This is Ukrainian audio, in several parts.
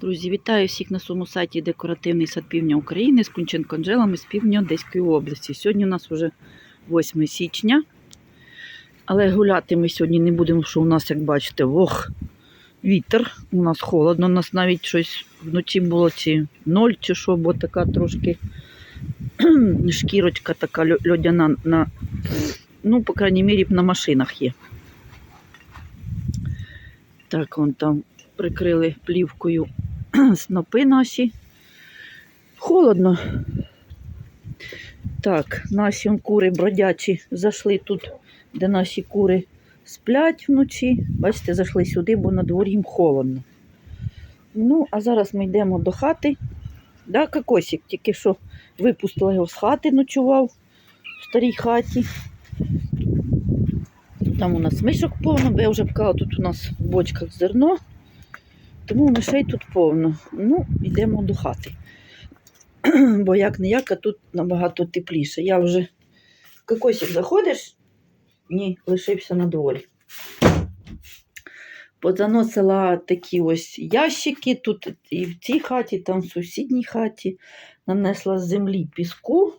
Друзі, вітаю всіх на своєму сайті Декоративний сад Півдня України з Кунченко Анжелами з півдня Одеської області. Сьогодні у нас вже 8 січня. Але гуляти ми сьогодні не будемо, що у нас, як бачите, вох, вітер. У нас холодно, у нас навіть щось вночі було чи ноль, чи що, бо така трошки шкірочка така льодяна на, ну, по крайній мірі, на машинах є. Так, вон там прикрили плівкою снопи наші. Холодно. Так, наші кури бродячі зайшли тут, де наші кури сплять вночі. Бачите, зайшли сюди, бо на дворі їм холодно. Ну, а зараз ми йдемо до хати. Да, Кокосик тільки що випустила його з хати, ночував в старій хаті. Там у нас мишок повно, бо я вже пкала, тут у нас в бочках зерно. Тому мишей тут повно. Ну, йдемо до хати. Бо як не як, а тут набагато тепліше. Я вже кокосик заходиш? Ні, лишився на дворі. Позаносила такі ось ящики. Тут і в цій хаті, там в сусідній хаті. Нанесла з землі піску,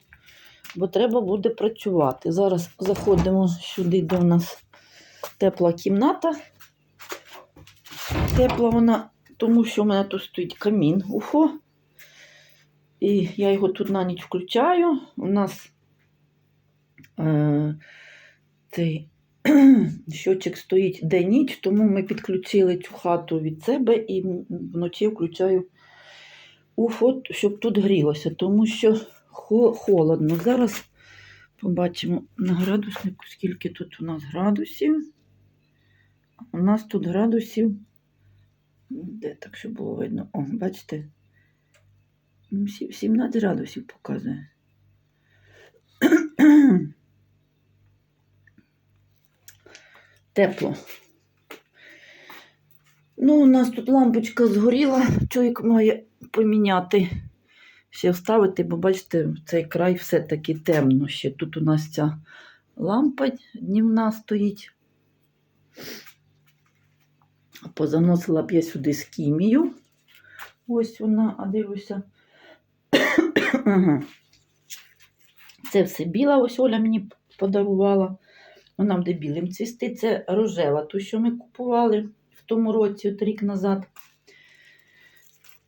бо треба буде працювати. Зараз заходимо сюди, де у нас тепла кімната. Тепла вона, тому що в мене тут стоїть камін уфо. І я його тут на ніч включаю. У нас е, цей щочик стоїть день-ніч, тому ми підключили цю хату від себе і вночі включаю уфо, щоб тут грілося, тому що холодно. Зараз побачимо на градуснику, скільки тут у нас градусів. У нас тут градусів. Де так, щоб було видно? О, бачите? М, 17 градусів показує. Тепло. Ну, у нас тут лампочка згоріла, чоловік має поміняти, ще вставити, бо бачите, цей край все-таки темно ще. Тут у нас ця лампа днівна стоїть. Позаносила б я сюди з кімію. Ось вона, а дивлюся. Це все біла, ось Оля мені подарувала. Вона буде білим цвісти. Це рожева, ту, що ми купували в тому році, от рік назад.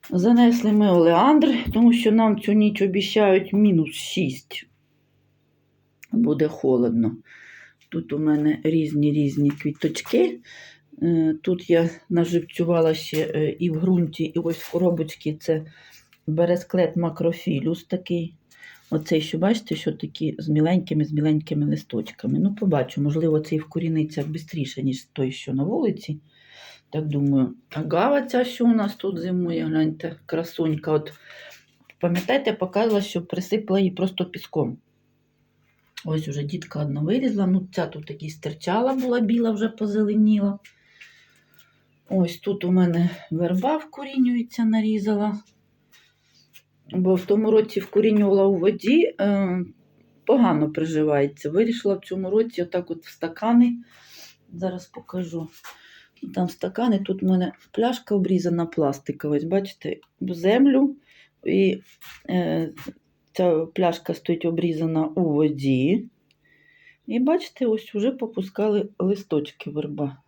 Занесли ми олеандр, тому що нам цю ніч обіцяють мінус 6. Буде холодно. Тут у мене різні різні квіточки. Е, Тут я наживцювала ще е, і в ґрунті, і ось в коробочці це бересклет макрофілюс такий. Оцей, що бачите, що такі з міленькими, з міленькими листочками. Ну, побачу, можливо, цей вкоріниться швидше, ніж той, що на вулиці. Так думаю, агава ця, що у нас тут зимує, гляньте, красунька. От, пам'ятаєте, показувала, що присипала її просто піском. Ось уже дітка одна вилізла. Ну, ця тут такі стирчала була біла, вже позеленіла. Ось тут у мене верба вкорінюється, нарізала. Бо в тому році вкорінювала у воді, е, погано приживається. Вирішила в цьому році отак от в стакани. Зараз покажу. Там стакани, тут в мене пляшка обрізана пластикова. Бачите, в землю. І е, ця пляшка стоїть обрізана у воді. І бачите, ось вже попускали листочки верба.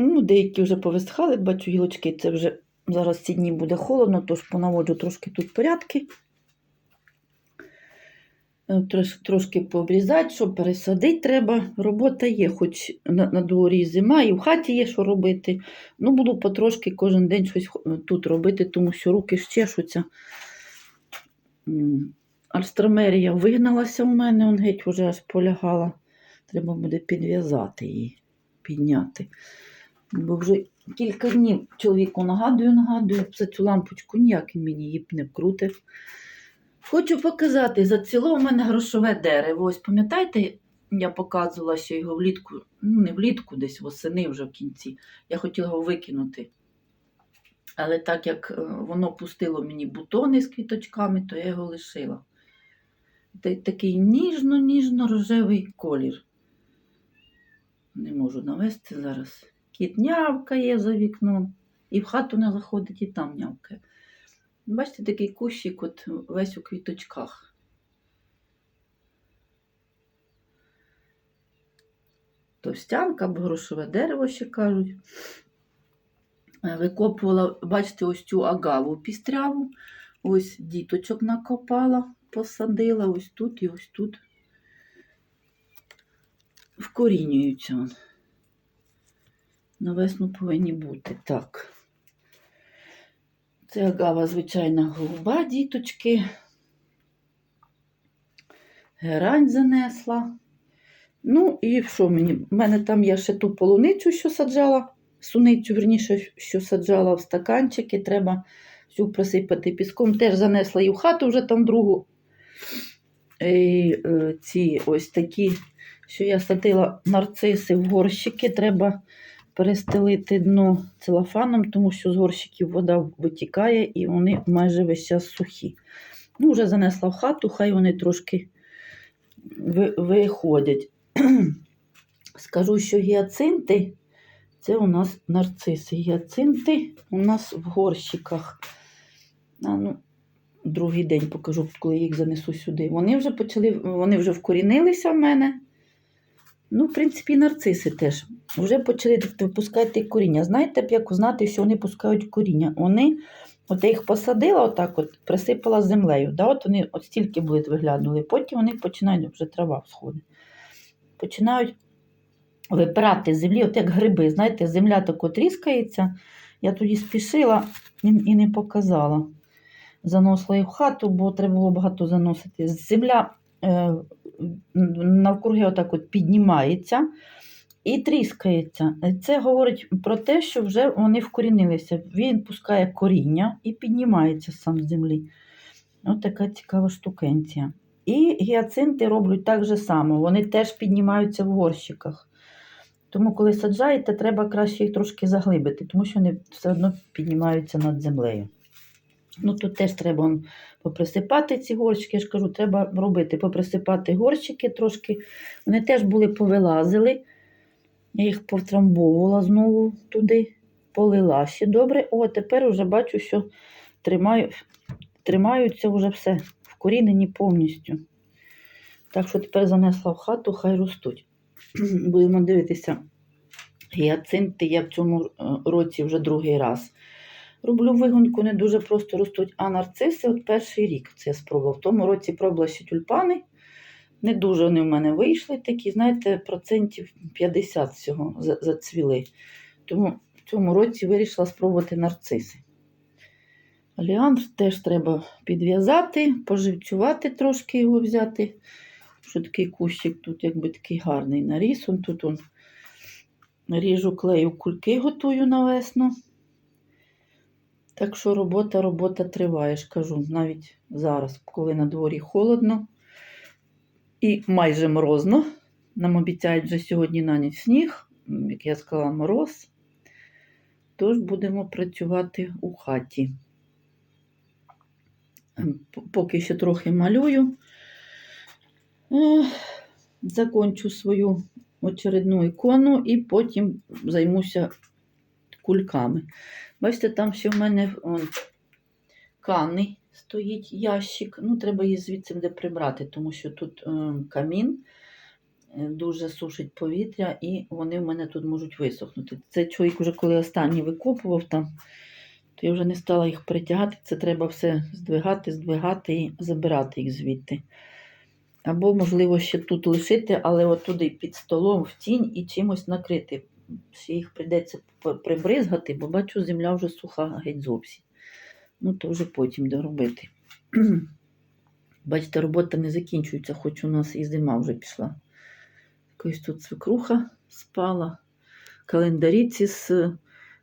Ну, деякі вже повисхали, бачу, гілочки це вже зараз ці дні буде холодно, тож понаводжу трошки тут порядки. Е, Трошки пообрізати, що пересадити треба. Робота є, хоч на, на дворі зима, і в хаті є що робити. Ну, буду потрошки кожен день щось тут робити, тому що руки ж чешуться. Альстромерія вигналася у мене, он геть вже аж полягала. Треба буде підв'язати її, підняти. Бо вже кілька днів чоловіку нагадую, нагадую за цю лампочку, ніяк він мені її не вкрутив. Хочу показати, заціло у мене грошове дерево. Ось пам'ятаєте, я показувала, що його влітку, ну не влітку, десь восени вже в кінці. Я хотіла його викинути. Але так як е, воно пустило мені бутони з квіточками, то я його лишила. Такий ніжно-ніжно рожевий колір. Не можу навести зараз. Кіт нявкає за вікном, і в хату не заходить, і там нявкає. Бачите, такий кущик от весь у квіточках. Товстянка або грошове дерево ще кажуть. Е, Викопувала, бачите, ось цю агаву пістряву. Ось діточок накопала, посадила, ось тут і ось тут. Вкорінюються. На весну повинні бути. Так. Це агава звичайна голуба, діточки. Герань занесла. Ну, і що мені? У мене там я ще ту полуницю, що саджала, суницю, верніше, що саджала в стаканчики, треба всю присипати піском. Теж занесла і в хату вже там другу. І, е, ці ось такі, що я садила нарциси в горщики, треба перестелити дно целофаном, тому що з горщиків вода витікає і вони майже весь час сухі. Ну, вже занесла в хату, хай вони трошки виходять. Скажу, що гіацинти це у нас нарциси. Гіацинти у нас в горщиках. А, ну, другий день покажу, коли їх занесу сюди. Вони вже почали, вони вже вкорінилися в мене. Ну, в принципі, нарциси теж. Вже почали випускати коріння. Знаєте, як знати, що вони пускають коріння? Вони, от я їх посадила, отак от, присипала землею. Да? От вони от стільки будуть виглянули. Потім вони починають, вже трава всходить. Починають випирати землі, от як гриби. Знаєте, земля тако тріскається. Я тоді спішила і, і не показала. Заносила їх в хату, бо треба було багато заносити. Земля е, навкруги отак от піднімається і тріскається. Це говорить про те, що вже вони вкорінилися. Він пускає коріння і піднімається сам з землі. Ось така цікава штукенція. І гіацинти роблять так же само. Вони теж піднімаються в горщиках. Тому, коли саджаєте, треба краще їх трошки заглибити, тому що вони все одно піднімаються над землею. Ну, тут теж треба он, поприсипати ці горщики. Я ж кажу, треба робити, поприсипати горщики трошки. Вони теж були повилазили. Я їх повтрамбовувала знову туди, полила ще добре. О, тепер вже бачу, що тримаю, тримаються вже все вкорінені повністю. Так що тепер занесла в хату, хай ростуть. Будемо дивитися. Гіацинти я в цьому е, році вже другий раз. Роблю вигонку, не дуже просто ростуть, а нарциси от перший рік це я спробувала. В тому році пробувала ще тюльпани. Не дуже вони в мене вийшли такі, знаєте, процентів 50 всього зацвіли. Тому в цьому році вирішила спробувати нарциси. Оліандр теж треба підв'язати, поживцювати трошки його взяти. Що такий кущик тут якби такий гарний наріс. Он тут он ріжу клею кульки, готую на весну. Так що робота, робота триває, ж кажу, навіть зараз, коли на дворі холодно і майже морозно. Нам обіцяють вже сьогодні на ніч сніг, як я сказала, мороз. Тож будемо працювати у хаті. Ем, Поки ще трохи малюю. Закончу свою очередну ікону і потім займуся кульками. Бачите, там ще в мене он, кани стоїть ящик. Ну, треба її звідси буде прибрати, тому що тут е, камін е, дуже сушить повітря, і вони в мене тут можуть висохнути. Це чоловік вже коли останній викопував там, то я вже не стала їх притягати. Це треба все здвигати, здвигати і забирати їх звідти. Або, можливо, ще тут лишити, але от туди під столом в тінь і чимось накрити. Їх прийдеться прибризгати, бо бачу, земля вже суха геть зовсім. Ну, то вже потім доробити. Бачите, робота не закінчується, хоч у нас і зима вже пішла. Якось тут свекруха спала, календарі ці з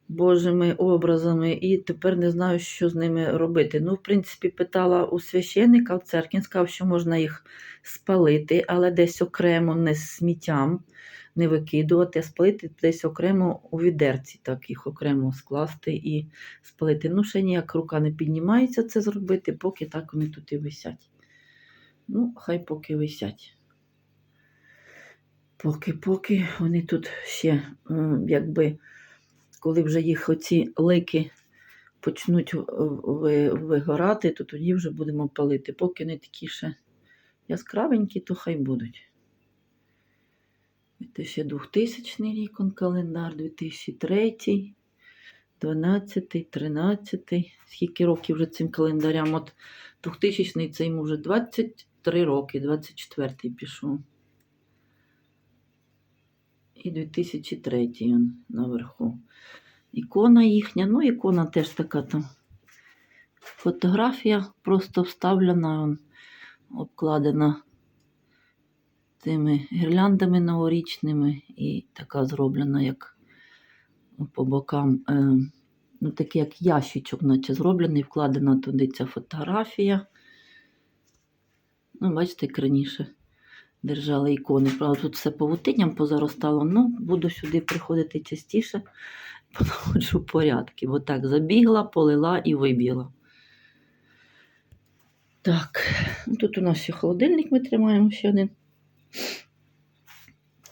Божими образами, і тепер не знаю, що з ними робити. Ну, в принципі, питала у священника в церкві, сказав, що можна їх спалити, але десь окремо не з сміттям не викидувати, а спалити десь окремо у відерці, так їх окремо скласти і спалити. Ну, ще ніяк рука не піднімається це зробити, поки так вони тут і висять. Ну, хай поки висять. Поки-поки вони тут ще якби коли вже їх оці лики почнуть вигорати, то тоді вже будемо палити. Поки не такі ще яскравенькі, то хай будуть. Це ще 2000 рік, он календар, 2003, 12, 13. Скільки років вже цим календарям? От 2000 це йому вже 23 роки, 24 пішов. І 2003 он наверху. Ікона їхня, ну ікона теж така там. Фотографія просто вставлена, обкладена тими гірляндами новорічними і така зроблена, як по бокам, е, ну, такий як ящичок, наче зроблений, вкладена туди ця фотографія. Ну, бачите, як раніше держали ікони. Правда, тут все павутинням позаростало. Ну, буду сюди приходити частіше, понаходжу порядки. Бо так забігла, полила і вибігла. Так, ну, тут у нас ще холодильник ми тримаємо ще один.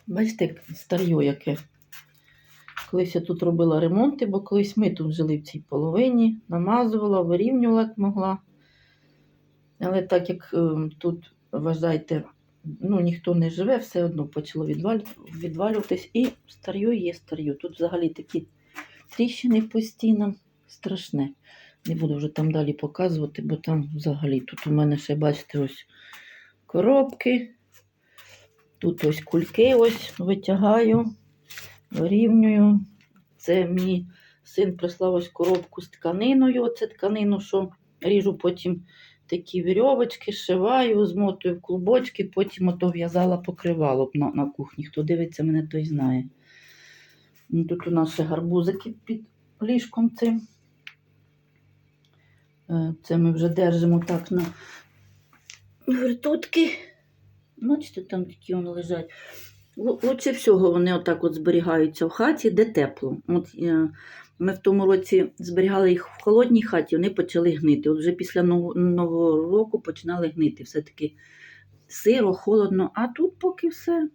Бачите, старьо яке. Колись я тут робила ремонти, бо колись ми тут жили в цій половині, намазувала, вирівнювала як могла. Але так як е, тут, вважайте, ну, ніхто не живе, все одно почало відвалюватись. І старьо є старьо. Тут взагалі такі тріщини по стінам страшне. Не буду вже там далі показувати, бо там взагалі тут у мене ще, бачите, ось коробки. Тут ось кульки ось витягаю, вирівнюю. Це мій син прислав ось коробку з тканиною. Оце тканину, що ріжу потім такі вірьовочки, шиваю, змотую в клубочки, потім ото в'язала покривало на, на кухні. Хто дивиться мене, той знає. Ну, Тут у нас ще гарбузики під ліжком цим. Е, Це ми вже держимо так на вертутки. Бачите, там такі вони лежать. Лу- Лучше всього вони отак от зберігаються в хаті, де тепло. От, е, ми в тому році зберігали їх в холодній хаті, вони почали гнити. От вже після Нового року починали гнити. Все-таки сиро, холодно, а тут поки все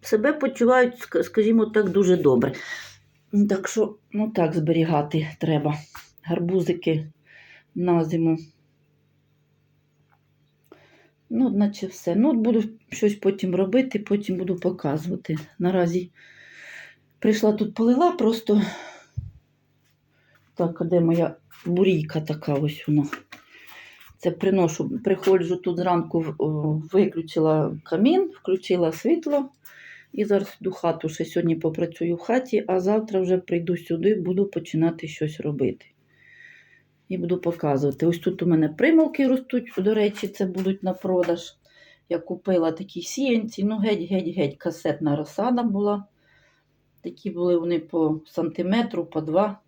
себе почувають, скажімо так, дуже добре. Так що, ну так зберігати треба. Гарбузики на зиму. Ну, наче все. Ну, буду щось потім робити, потім буду показувати. Наразі прийшла тут полила просто. Так, де моя бурійка така ось вона. Це приношу, приходжу тут зранку, виключила камін, включила світло. І зараз йду хату, ще сьогодні попрацюю в хаті, а завтра вже прийду сюди, буду починати щось робити. І буду показувати. Ось тут у мене примулки ростуть, до речі, це будуть на продаж. Я купила такі сіянці, ну геть-геть-геть, касетна розсада була. Такі були вони по сантиметру, по два.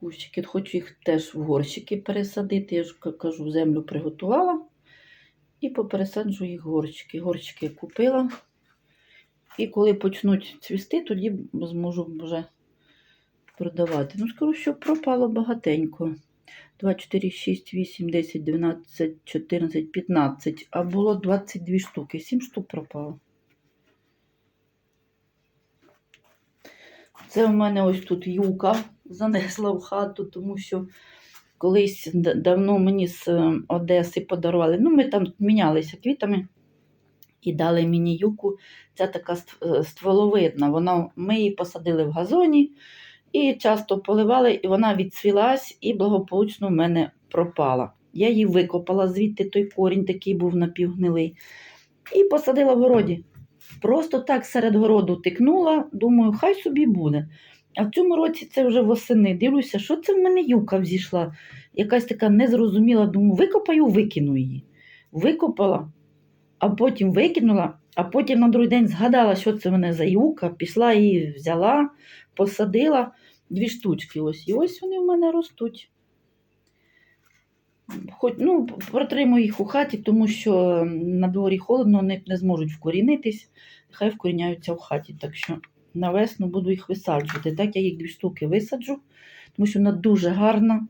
Кущики. Хочу їх теж в горщики пересадити. Я ж кажу, землю приготувала. І попересаджу їх в горщики. Горщики купила. І коли почнуть цвісти, тоді зможу вже продавати. Ну, скажу, що пропало багатенько. 2, 4, 6, 8, 10, 12, 14, 15. А було 22 штуки. 7 штук пропало. Це в мене ось тут юка занесла в хату, тому що колись давно мені з е, Одеси подарували. Ну, ми там мінялися квітами і дали мені юку. Ця така е, стволовидна. Вона, ми її посадили в газоні і часто поливали, і вона відцвілась і благополучно в мене пропала. Я її викопала звідти, той корінь такий був напівгнилий, і посадила в городі. Просто так серед городу тикнула, думаю, хай собі буде. А в цьому році це вже восени. Дивлюся, що це в мене юка взійшла. Якась така незрозуміла, думаю, викопаю, викину її. Викопала, а потім викинула, а потім на другий день згадала, що це мене за юка, пішла її взяла, посадила дві штучки. Ось. І ось вони в мене ростуть. Хоч, ну, протримую їх у хаті, тому що на дворі холодно, вони не зможуть вкорінитись, хай вкоріняються в хаті. Так що на весну буду їх висаджувати. Так я їх дві штуки висаджу, тому що вона дуже гарна.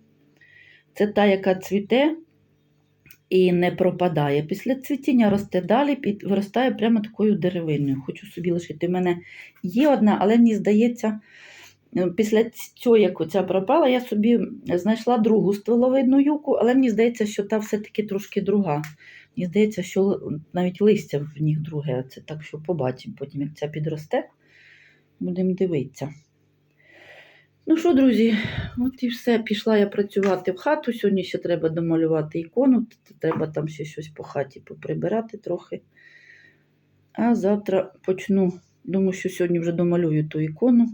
Це та, яка цвіте, і не пропадає. Після цвітіння росте далі, під, виростає прямо такою деревиною. Хочу собі лишити. У мене є одна, але мені здається, е, після цього, як оця пропала, я собі знайшла другу стволовидну юку, але мені здається, що та все-таки трошки друга. Мені здається, що навіть листя в них друге. Це так, що побачимо потім, як ця підросте. Будемо дивитися. Ну що, друзі, от і все. Пішла я працювати в хату. Сьогодні ще треба домалювати ікону, треба там ще щось по хаті поприбирати трохи. А завтра почну, думаю, що сьогодні вже домалюю ту ікону.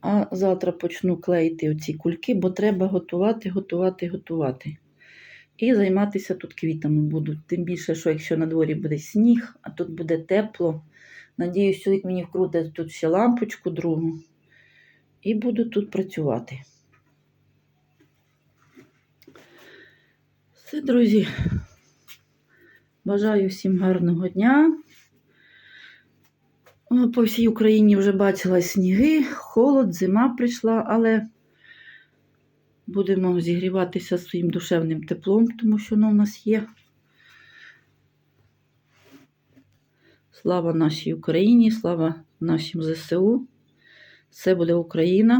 А завтра почну клеїти оці кульки, бо треба готувати, готувати, готувати. І займатися тут квітами буду. Тим більше, що якщо на дворі буде сніг, а тут буде тепло. Надіюсь, чоловік мені вкрутить тут ще лампочку другу. І буду тут працювати. Все, друзі. Бажаю всім гарного дня. По всій Україні вже бачила сніги, холод, зима прийшла, але будемо зігріватися своїм душевним теплом, тому що воно в нас є. Слава нашій Україні, слава нашим ЗСУ. Все буде Україна.